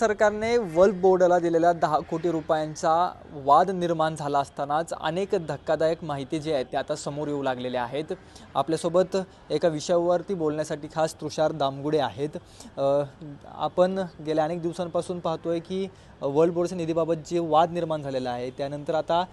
सरकारने वल्फ बोर्डाला दिलेल्या दहा कोटी रुपयांचा वाद निर्माण झाला असतानाच अनेक धक्कादायक माहिती जी आहे ते आता समोर येऊ लागलेल्या आहेत. आपल्यासोबत एका विषयावरती बोलण्यासाठी खास तुषार दामगुडे आहेत. आपण गेल्या अनेक दिवसांपासून पाहतोय की वर्ल्ड बोर्डच्या निधीबाबत जे वाद निर्माण झालेला आहे त्यानंतर आता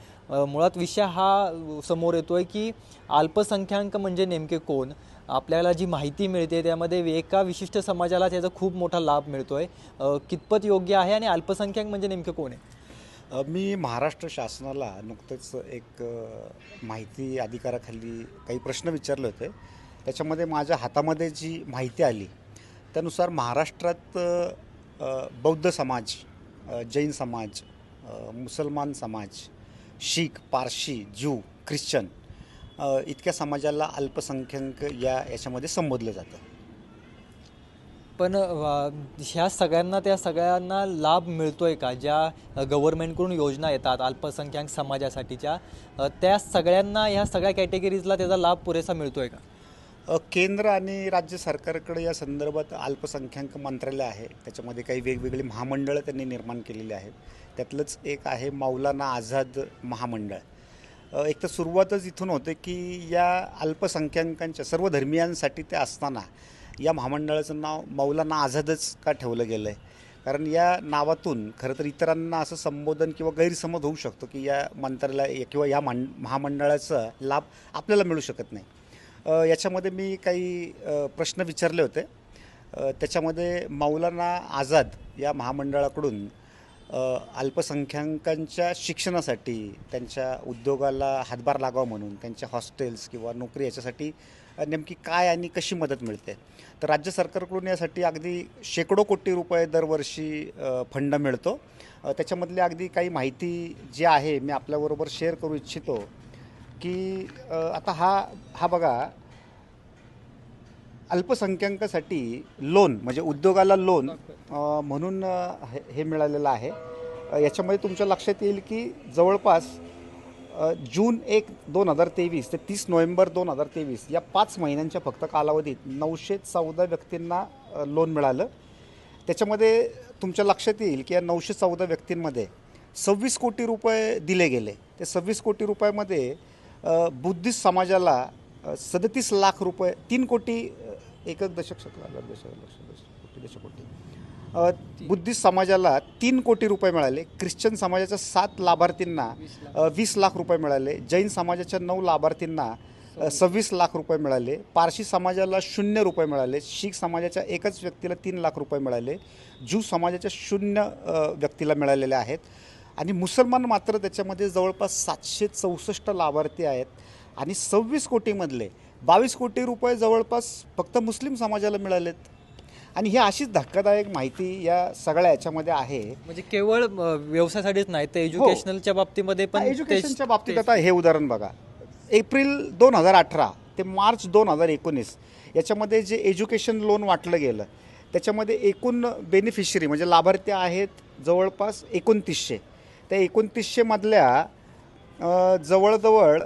मुळात विषय हा समोर येतोय की अल्पसंख्याक म्हणजे नेमके कोण? आपल्याला जी माहिती मिळते त्यामध्ये एका विशिष्ट समाजाला त्याचा खूप मोठा लाभ मिळतो आहे कितपत योग्य आहे आणि अल्पसंख्याक म्हणजे नेमकं कोण आहे? मी महाराष्ट्र शासनाला नुकतेच एक माहिती अधिकाराखाली काही प्रश्न विचारले होते. त्याच्यामध्ये माझ्या हातामध्ये जी माहिती आली त्यानुसार महाराष्ट्रात बौद्ध समाज जैन समाज मुसलमान समाज शीख पारशी ज्यू ख्रिश्चन इतक्या समाजाला अल्पसंख्याक या याच्यामध्ये संबोधलं जातं. पण ह्या सगळ्यांना त्या सगळ्यांना लाभ मिळतोय का? ज्या गव्हर्नमेंटकडून योजना येतात अल्पसंख्याक समाजासाठीच्या त्या सगळ्यांना ह्या सगळ्या कॅटेगरीजला त्याचा लाभ पुरेसा मिळतोय का? अ, केंद्र आणि राज्य सरकारकडे या संदर्भात अल्पसंख्याक मंत्रालय आहे. त्याच्यामध्ये काही वेगवेगळी महामंडळं त्यांनी निर्माण केलेली आहेत. त्यातलंच एक आहे मौलाना आझाद महामंडळ. एक तर सुरुवातच इथून होते की या अल्पसंख्याकांच्या सर्व धर्मियांसाठी ते असताना या महामंडळाचं नाव मौलाना आझादच का ठेवलं गेलं आहे कारण या नावातून खरं तर इतरांना असं संबोधन किंवा गैरसमज होऊ शकतो की या मंत्रालय किंवा या मान महामंडळाचा लाभ आपल्याला मिळू शकत नाही. याच्यामध्ये मी काही प्रश्न विचारले होते. त्याच्यामध्ये मौलाना आझाद या महामंडळाकडून अल्पसंख्याकांच्या शिक्षणासाठी त्यांच्या उद्योगाला हातभार लागावा म्हणून त्यांच्या हॉस्टेल्स किंवा नोकरी याच्यासाठी नेमकी काय आणि कशी मदत मिळते? तर राज्य सरकारकडून यासाठी अगदी शेकडो कोटी रुपये दरवर्षी फंड मिळतो. त्याच्यामधली अगदी काही माहिती जी आहे मी आपल्याबरोबर शेअर करू इच्छितो की आता हा हा बघा अल्पसंख्याकासाठी लोन म्हणजे उद्योगाला लोन म्हणून हे हे मिळालेलं आहे. याच्यामध्ये तुमच्या लक्षात येईल की जवळपास जून एक दोन हजार तेवीस ते तीस नोव्हेंबर दोन हजार तेवीस या पाच महिन्यांच्या फक्त कालावधीत नऊशे चौदा व्यक्तींना लोन मिळालं. त्याच्यामध्ये तुमच्या लक्षात येईल की या नऊशे चौदा व्यक्तींमध्ये सव्वीस कोटी रुपये दिले गेले. ते सव्वीस कोटी रुपयामध्ये बुद्धिस्ट समाजाला सदतीस लाख रुपये तीन कोटी एक एकक दशक शकला हजार दशक लक्ष दशक कोटी दशकोटी बुद्धिस्ट समाजाला तीन कोटी रुपये मिळाले ख्रिश्चन समाजाच्या सात लाभार्थींना वीस लाख रुपये मिळाले जैन समाजाच्या नऊ लाभार्थींना सव्वीस लाख रुपये मिळाले पारशी समाजाला शून्य रुपये मिळाले शीख समाजाच्या एकच व्यक्तीला तीन लाख रुपये मिळाले ज्यू समाजाच्या शून्य व्यक्तीला मिळालेले आहेत. आणि मुसलमान मात्र त्याच्यामध्ये जवळपास सातशे चौसष्ट लाभार्थी आहेत. आणि सव्वीस कोटीमधले बावीस कोटी रुपये जवळपास फक्त मुस्लिम समाजाला मिळालेत. आणि ही अशीच धक्कादायक माहिती या सगळ्या याच्यामध्ये आहे. म्हणजे केवळ व्यवसायासाठीच नाही तर एज्युकेशनलच्या बाबतीमध्ये पण हा, एज्युकेशनच्या बाबतीत आता हे उदाहरण बघा. एप्रिल दोन हजार अठरा ते मार्च दोन हजार एकोणीस याच्यामध्ये जे एज्युकेशन लोन वाटलं गेलं त्याच्यामध्ये एकूण बेनिफिशरी म्हणजे लाभार्थी आहेत जवळपास एकोणतीसशे. त्या एकोणतीसशेमधल्या जवळजवळ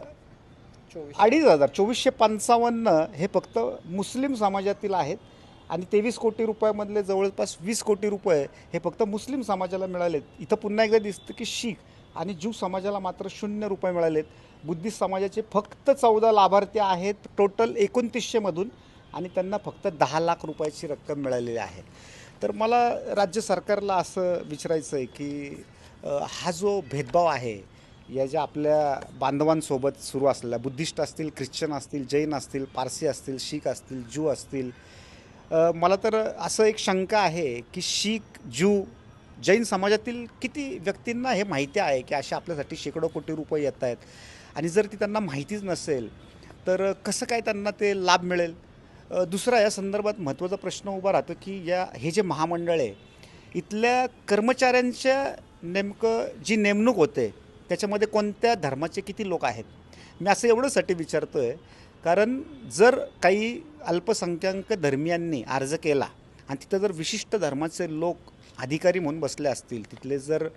अडीच हजार चोवीसशे पंचावन्न हे फक्त मुस्लिम समाजातील आहेत. आणि तेवीस कोटी रुपयामधले जवळपास वीस कोटी रुपये हे फक्त मुस्लिम समाजाला मिळालेत. इथं पुन्हा एकदा दिसतं की शीख आणि ज्यू समाजाला मात्र शून्य रुपये मिळालेत. बुद्धिस्ट समाजाचे फक्त चौदा लाभार्थी आहेत टोटल एकोणतीसशेमधून आणि त्यांना फक्त दहा लाख रुपयाची रक्कम मिळालेली आहे. तर मला राज्य सरकारला असं विचारायचं आहे की हा जो भेदभाव आहे या ज्या आपल्या बांधवांसोबत सुरू असलेल्या बुद्धिस्ट असतील ख्रिश्चन असतील जैन असतील पारसी असतील शीख असतील ज्यू असतील मला तर असं एक शंका आहे की शीख ज्यू जैन समाजातील किती व्यक्तींना हे माहिती आहे की अशा आपल्यासाठी शेकडो कोटी रुपये येत आहेत? आणि जर ती त्यांना माहितीच नसेल तर कसं काय त्यांना ते लाभ मिळेल? दुसरा या संदर्भात महत्त्वाचा प्रश्न उभा राहतो की या हे जे महामंडळ आहे इथल्या कर्मचाऱ्यांच्या नेमकं जी नेमणूक होते त्याच्यामध्ये कोणत्या धर्माचे किती लोक आहेत? मी असं एवढंसाठी विचारतो आहे कारण जर काही अल्पसंख्याक धर्मियांनी अर्ज केला आणि तिथं जर विशिष्ट धर्माचे लोक अधिकारी म्हणून बसले असतील तिथले जर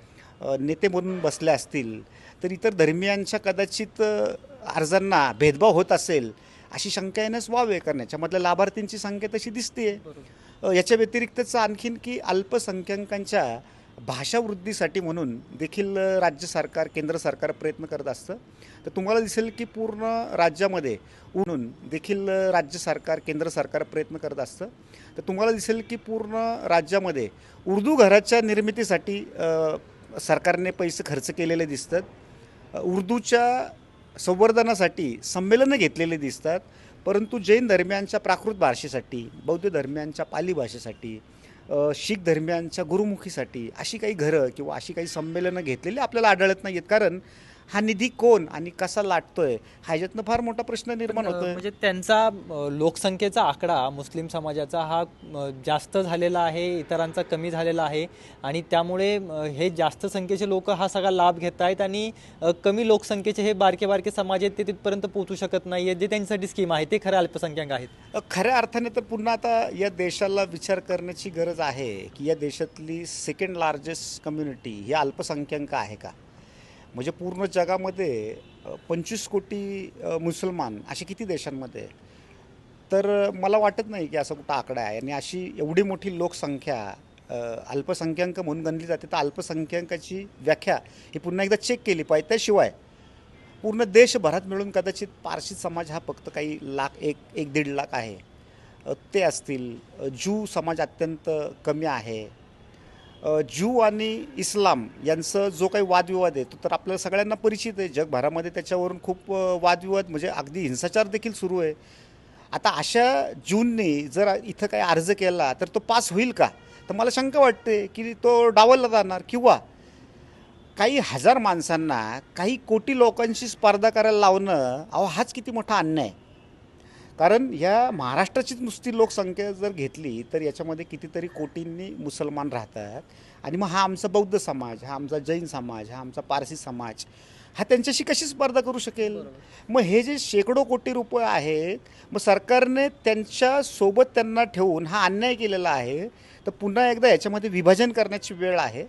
नेते म्हणून बसले असतील तर इतर धर्मियांच्या कदाचित अर्जांना भेदभाव होत असेल अशी शंका येण्यास वाव आहे कारण याच्यामधल्या लाभार्थींची संख्या तशी दिसते याच्या व्यतिरिक्तच आणखीन की अल्पसंख्याकांच्या भाषावृद्धीसाठी म्हणून देखील राज्य सरकार केंद्र सरकार प्रयत्न करत असतं. तर तुम्हाला दिसेल की पूर्ण राज्यामध्ये म्हणून देखील राज्य सरकार केंद्र सरकार प्रयत्न करत असतं. तर तुम्हाला दिसेल की पूर्ण राज्यामध्ये उर्दू घराच्या निर्मितीसाठी सरकारने पैसे खर्च केलेले दिसतात. उर्दूच्या संवर्धनासाठी संमेलनं घेतलेले दिसतात. परंतु जैन धर्मियांच्या प्राकृत भाषेसाठी बौद्ध धर्मियांच्या पाली भाषेसाठी शीख धर्मियांच्या गुरुमुखीसाठी अशी काही घरं किंवा अशी काही संमेलनं घेतलेली आपल्याला आढळत नाही आहेत कारण हा निधी कोण आणि कसा लाटतोय? ह्याच्यातनं फार मोठा प्रश्न निर्माण अ, होतोय. म्हणजे त्यांचा लोकसंख्येचा आकडा मुस्लिम समाजाचा हा जास्त झालेला आहे इतरांचा कमी झालेला आहे आणि त्यामुळे हे जास्त संख्येचे लोक हा सगळा लाभ घेत आहेत आणि कमी लोकसंख्येचे हे बारके बारके समाज आहेत ते तिथपर्यंत पोहोचू शकत नाही आहेत जे त्यांच्यासाठी स्कीम आहे ते खरं अल्पसंख्याक आहेत. खऱ्या अर्थाने तर पुन्हा आता या देशाला विचार करण्याची गरज आहे की या देशातली सेकंड लार्जेस्ट कम्युनिटी ही अल्पसंख्याक आहे का? म्हणजे पूर्ण जगामध्ये पंचवीस कोटी मुसलमान असे किती देशांमध्ये तर मला वाटत नाही की असा कुठं आकडा आहे. आणि अशी एवढी मोठी लोकसंख्या अल्पसंख्याक म्हणून गणली जाते तर अल्पसंख्याकाची व्याख्या ही पुन्हा एकदा चेक केली पाहिजे. त्याशिवाय पूर्ण देशभरात मिळून कदाचित पारशी समाज हा फक्त काही लाख एक एक दीड लाख आहे. ते असतील. जू समाज अत्यंत कमी आहे. ज्यू आणि इस्लाम यांचं जो काही वादविवाद आहे तो तर आपल्याला सगळ्यांना परिचित आहे. जगभरामध्ये त्याच्यावरून खूप वादविवाद म्हणजे अगदी हिंसाचार देखील सुरू आहे. आता अशा ज्यूंनी जर इथं काही अर्ज केला तर तो पास होईल का? तर मला शंका वाटते की तो डावलला जाणार किंवा काही हजार माणसांना काही कोटी लोकांशी स्पर्धा करायला लावणं अहो हाच किती मोठा अन्याय. आहे. कारण ह्या महाराष्ट्राचीच नुसती लोकसंख्या जर घेतली तर याच्यामध्ये कितीतरी कोटींनी मुसलमान राहतात. आणि मग हा आमचा बौद्ध समाज हा आमचा जैन समाज हा आमचा पारसी समाज हा त्यांच्याशी कशी स्पर्धा करू शकेल? मग हे जे शेकडो कोटी रुपये आहेत मग सरकारने त्यांच्यासोबत त्यांना ठेवून हा अन्याय केलेला आहे तर पुन्हा एकदा याच्यामध्ये विभाजन करण्याची वेळ आहे.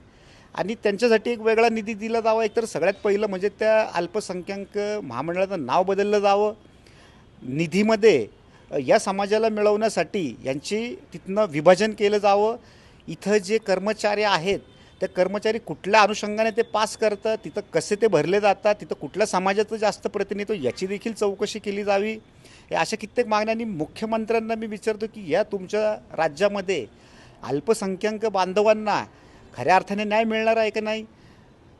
आणि त्यांच्यासाठी एक वेगळा निधी दिला जावा. एकतर सगळ्यात पहिलं म्हणजे त्या अल्पसंख्याक महामंडळाचं नाव बदललं जावं. निधीमध्ये या समाजाला मिळवण्यासाठी यांची तिथनं विभाजन केलं जावं. इथं जे कर्मचारी आहेत त्या कर्मचारी कुठल्या अनुषंगाने ते पास करतात तिथं कसे ते भरले जातात तिथं कुठल्या समाजाचं जास्त प्रतिनिधित्व याची देखील चौकशी केली जावी. या अशा कित्येक मागण्यांनी मुख्यमंत्र्यांना मी विचारतो की या तुमच्या राज्यामध्ये अल्पसंख्याक बांधवांना खऱ्या अर्थाने न्याय मिळणार आहे का नाही?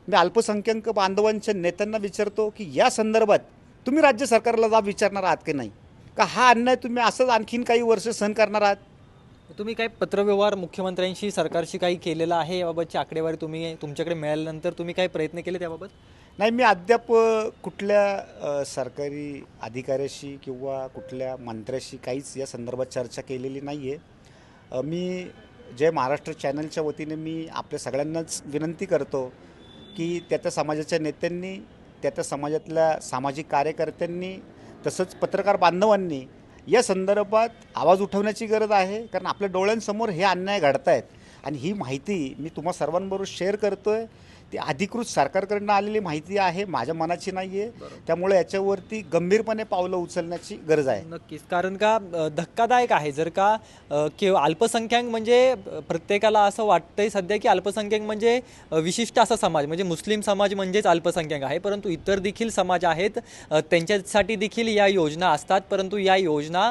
मी अल्पसंख्याक बांधवांच्या नेत्यांना विचारतो की या संदर्भात तुम्ही राज्य सरकारला जाब विचारणार आहात की नाही? का हा अन्याय तुम्ही असंच आणखीन काही वर्ष सहन करणार आहात? तुम्ही काही पत्रव्यवहार मुख्यमंत्र्यांशी सरकारशी काही केलेला आहे याबाबतची आकडेवारी तुम्ही तुमच्याकडे मिळाल्यानंतर तुम्ही काही प्रयत्न केले त्याबाबत? नाही मी अद्याप कुठल्या सरकारी अधिकाऱ्याशी किंवा कुठल्या मंत्र्याशी काहीच या संदर्भात चर्चा केलेली नाही आहे मी जय महाराष्ट्र चॅनलच्या वतीने मी आपल्या सगळ्यांनाच विनंती करतो की त्या त्या समाजाच्या नेत्यांनी त्या त्या समाजातल्या सामाजिक कार्यकर्त्यांनी तसंच पत्रकार बांधवांनी या संदर्भात आवाज उठवण्याची गरज आहे. कारण आपल्या डोळ्यांसमोर हे अन्याय घडत आहेत आणि ही माहिती मी तुम्हा सर्वांबरोबर शेअर करतो आहे ती अधिकृत सरकारकडनं आलेली माहिती आहे माझ्या मनाची नाही आहे त्यामुळे याच्यावरती गंभीरपणे पावलं उचलण्याची गरज आहे. नक्कीच. कारण का धक्कादायक आहे. जर का अ, केव अल्पसंख्याक म्हणजे प्रत्येकाला असं वाटतंय सध्या की अल्पसंख्याक म्हणजे विशिष्ट असा समाज म्हणजे मुस्लिम समाज म्हणजेच अल्पसंख्याक आहे. परंतु इतर देखील समाज आहेत त्यांच्यासाठी देखील या योजना असतात. परंतु या योजना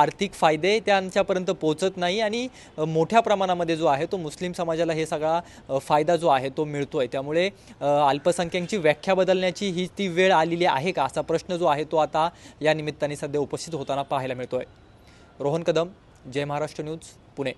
आर्थिक फायदे त्यांच्यापर्यंत पोहोचत नाही आणि मोठ्या प्रमाणामध्ये जो आहे तो मुस्लिम समाजाला हे सगळा फायदा जो आहे तो मिळतोय. त्यामुळे अ, अल्पसंख्याकांची व्याख्या बदलण्याची ही ती वेळ आलेली आहे का? असा प्रश्न जो आहे तो आता या निमित्ताने सध्या उपस्थित होताना पाहायला मिळतोय. रोहन कदम जय महाराष्ट्र न्यूज पुणे.